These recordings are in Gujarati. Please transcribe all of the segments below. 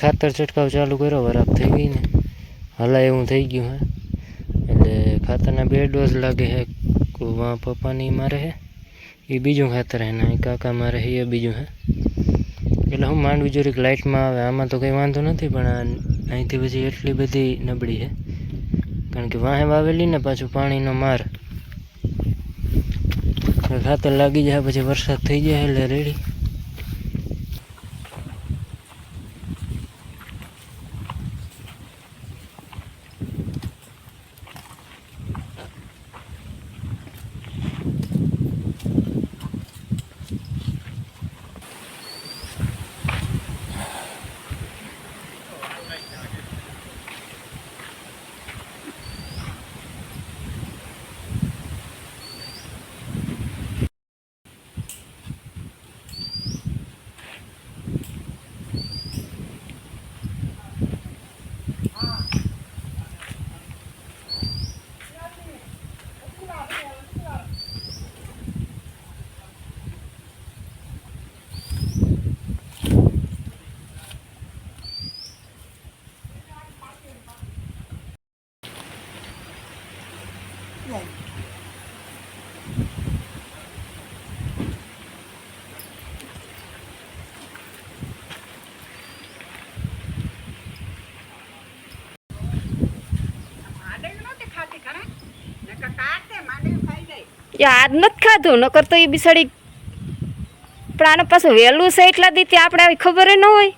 ખાતર છંટકાવ ચાલુ કર્યો, વરાપ થઈ ગઈ ને. હલા એવું થઈ ગયું, હે. એટલે ખાતરના બે ડોઝ લાગે હે વાં પપ્પાની મારે હે. એ બીજું ખાતર હે, ને કાકા મારે હે એ બીજું, હે. એટલે હું માંડવી જોરીક લાઇટમાં આવે, આમાં તો કંઈ વાંધો નથી, પણ અહીંથી પછી એટલી બધી નબળી છે કારણ કે વાહે વાવેલી ને, પાછું પાણીનો માર. ખાતર લાગી જાય, પછી વરસાદ થઈ જાય એટલે રેડી. એ આજ નથી ખાધું, નકર તો એ બિસાડી પણ આને પાછું વહેલું છે એટલા દીથી આપણે આવી ખબર ન હોય.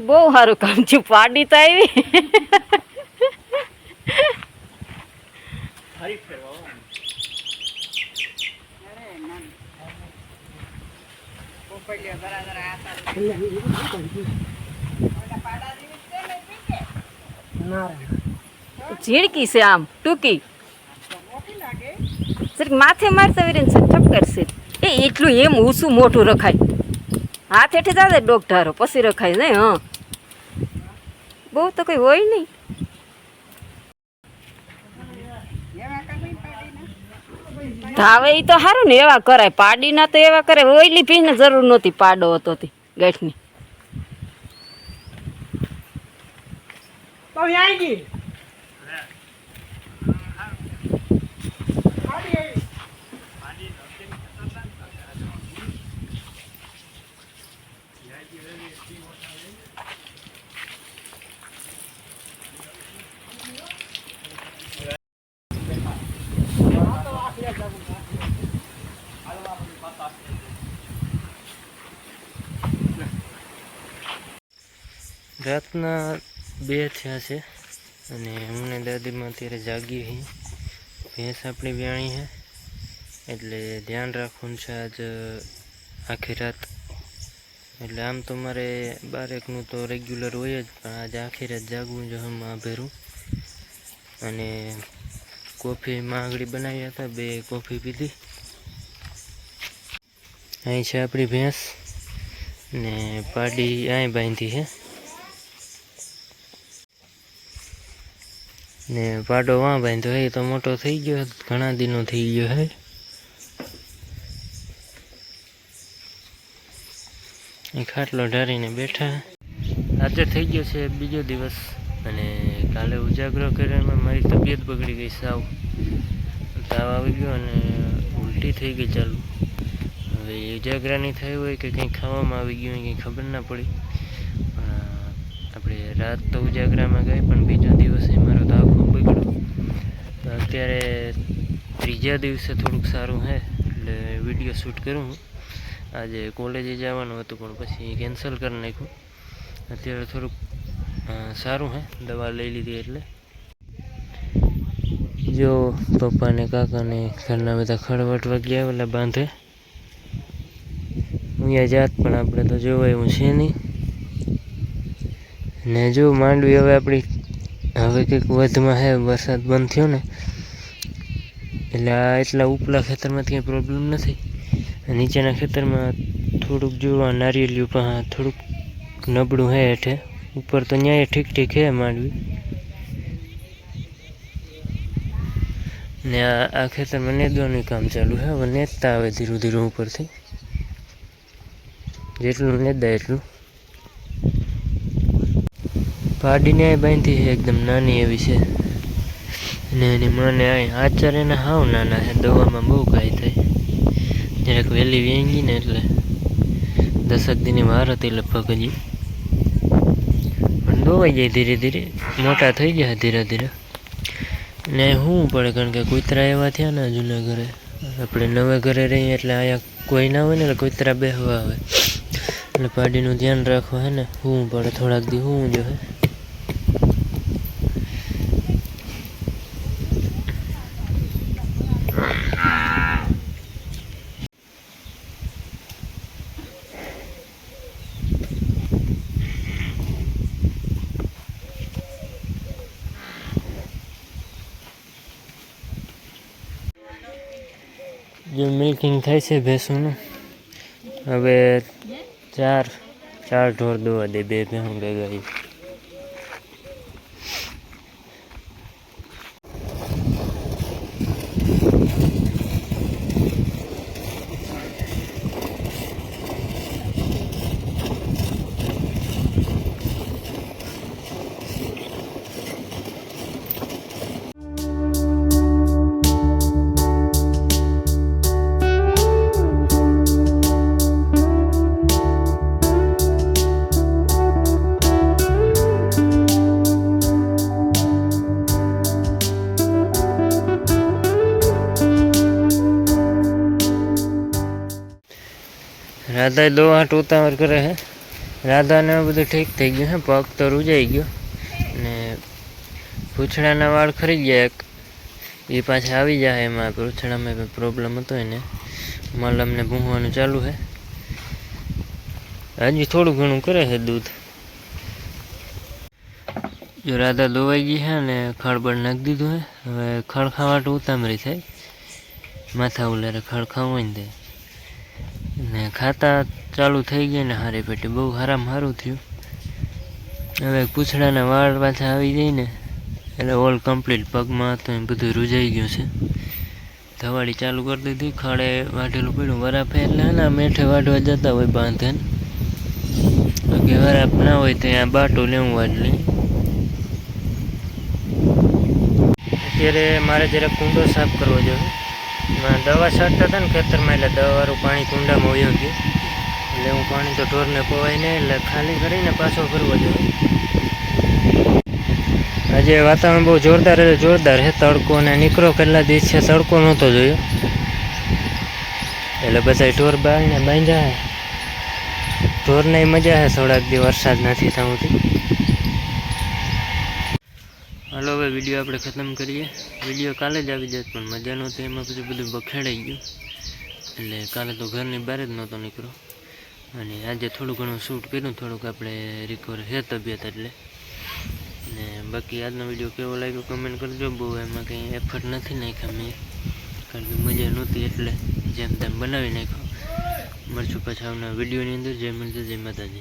બહુ સારું કામ થયું પાડી તો આવી ઝીણકી છે આમ ટૂંકી સર માથે મારતા વીરેન સર ઠપકર એ એટલું એમ ઊંચું મોટું રખાય. હાથ હેઠે જાતે ડોક ઢારો પછી રખાય નહીં, હા. બહુ તો કંઈ હોય નહીં. ધાવે એ તો સારું ને એવા કરાય. પાડીના તો એવા કરે ઓઈલી પીને જરૂર નહોતી પાડો હતો તી ગાંઠની રાતના બે થયા છે અને હું દાદીમાં અત્યારે જાગી હી ભેંસ આપણી વ્યાણી છે એટલે ધ્યાન રાખવું છે આજ આખી રાત. એટલે આમ તો મારે બારેકનું તો રેગ્યુલર હોય જ, પણ આજે આખી રાત જાગવું જો હમણાં ભેરું અને કોફી માંગડી બનાવ્યા હતા, બે કોફી પીધી. અહીં છે આપણી ભેંસ, ને પાડી અહીં બાંધી છે ને પાડો વાં બાંધ્યો એ તો મોટો થઈ ગયો, ઘણા દિનો થઈ ગયો હે. ખાટલો ઢારીને બેઠા આજે થઈ ગયો છે બીજો દિવસ અને કાલે ઉજાગરો કર્યામાં મારી તબિયત બગડી ગઈ સાવ. તાવ આવી ગયો અને ઉલટી થઈ ગઈ ચાલુ. હવે ઉજાગરા નહીં થયું હોય કે કંઈ ખાવામાં આવી ગયું કંઈ ખબર ના પડી. રાત તો ઉજાગરામાં ગઈ, પણ બીજો દિવસે મારો તાવ ખૂબ બગડ્યો અત્યારે ત્રીજા દિવસે થોડુંક સારું છે એટલે વીડિયો શૂટ કરું આજે કોલેજે જવાનું હતું, પણ પછી કેન્સલ કરી નાખ્યું. અત્યારે થોડુંક સારું હે, દવા લઈ લીધી એટલે. જો, પપ્પાને, કાકાને ઘરના બધા ખડવટવા ગયા એટલે બાંધે. હું જાત પણ આપણે તો જોવાય એવું છે નહીં. ને જો માંડવી હવે આપણી, હવે કંઈક વધમાં હે, વરસાદ બંધ થયો ને, એટલે આ એટલા ઉપલા ખેતરમાં કંઈ પ્રોબ્લેમ નથી. નીચેના ખેતરમાં થોડુંક જોવા નારિયેલિયું પણ થોડુંક નબળું હે હેઠે. ઉપર તો ન્યાય ઠીક ઠીક છે માંડવી. ને આ ખેતરમાં નેદવાનું કામ ચાલુ છે હવે નેદતા આવે ધીરું ધીરું ઉપરથી. જેટલું નેદાય એટલું. પાડીને આ બાંધી છે, એકદમ નાની એવી છે. અને એની માને અહીં આચાર એના હાવ નાના છે, દવામાં બહુ કાંઈ થાય. જરાક વહેલી વેંગી ને એટલે દસક દીની વાર હતી લગભગ હજી. પણ દોવાઈ જાય ધીરે ધીરે, મોટા થઈ ગયા ધીરે ધીરે. ને શું પડે, કારણ કે કૂતરા એવા થયા ને જૂના ઘરે. આપણે નવે ઘરે રહીએ એટલે અહીંયા કોઈ ના હોય ને એટલે કૂતરા બેહવા આવે. એટલે પાડીનું ધ્યાન રાખવા હે ને શું પડે થોડાક દી હું જો હે. જો મિલ્કિંગ થાય છે ભેંસોનું. હવે ચાર ચાર ઢોર દોવા દે બે ભેહું ભેગા રાધા દોહાટ ઉતાવળ કરે છે રાધાને બધું ઠીક થઈ ગયું છે પગ તો રૂજાઈ ગયો. ને પૂંછડાના વાળ ખરી ગયા એક. એ પાછા આવી જાય એમાં. પૂંછડામાં પ્રોબ્લેમ હતો એને. મલમને ભૂંવાનું ચાલુ છે હજી થોડું ઘણું કરે છે દૂધ. જો રાધા દોવાઈ ગઈ છે ને ખળબળ નાખી દીધું છે હવે ખળખાવાટ ઉતામરી થાય. માથા ઉલારે ખળ ખાવાય દે ને ખાતા ચાલુ થઈ ગયા ને હારી પેટી બહુ હારામ સારું થયું. હવે પૂંછડાના વાળ પાછા આવી જાય ને, એટલે ઓલ કમ્પ્લીટ પગમાં હતું એ બધું રૂજાઈ ગયું છે. ધવાડી ચાલુ કરી દીધી, ખડે વાઢેલું પડ્યું. વરાફે એટલે ના મેઠે વાઢવા જતા હોય બાંધે કે વરાપ ના હોય તો ત્યાં બાટું લેવું વાટલી અત્યારે મારે જરાક કુંડો સાફ કરવો જોઈએ એમાં દવા છાંટતા હતા ને ખેતરમાં, એટલે દવાવાળું પાણી કુંડામાં વયો ગયું. એટલે હું પાણી તો ઢોરને પવાય નહીં, એટલે ખાલી કરીને પાછો ફરવો જોઈએ. આજે વાતાવરણ બહુ જોરદાર એટલે જોરદાર છે, તડકો ને નીકળો કેટલા દિવસ છે, તડકો નહોતો જોયો. એટલે બધા ઢોર બાળને બાંધ્યા. ઢોરને મજા છે, થોડાક દી વરસાદ નથી થવાથી. હાલો, હવે વીડિયો આપણે ખતમ કરીએ. વીડિયો કાલે જ આવી જાત, પણ મજા નહોતી એમાં પછી બધું બખેડાઈ ગયું. એટલે કાલે તો ઘરની બહાર જ નહોતો નીકળો. અને આજે થોડું ઘણું શૂટ કર્યું, થોડુંક આપણે રિકવર હે તબિયત એટલે. ને બાકી આજનો વીડિયો કેવો લાગ્યો કમેન્ટ કરજો. બહુ એમાં કંઈ એફર્ટ નથી નાખ્યા મેં. કારણ કે મજા નહોતી એટલે જેમ તેમ બનાવી નાખ્યો. મળશું પાછા આવનાર વિડીયોની અંદર. જય મળશે જય માતાજી.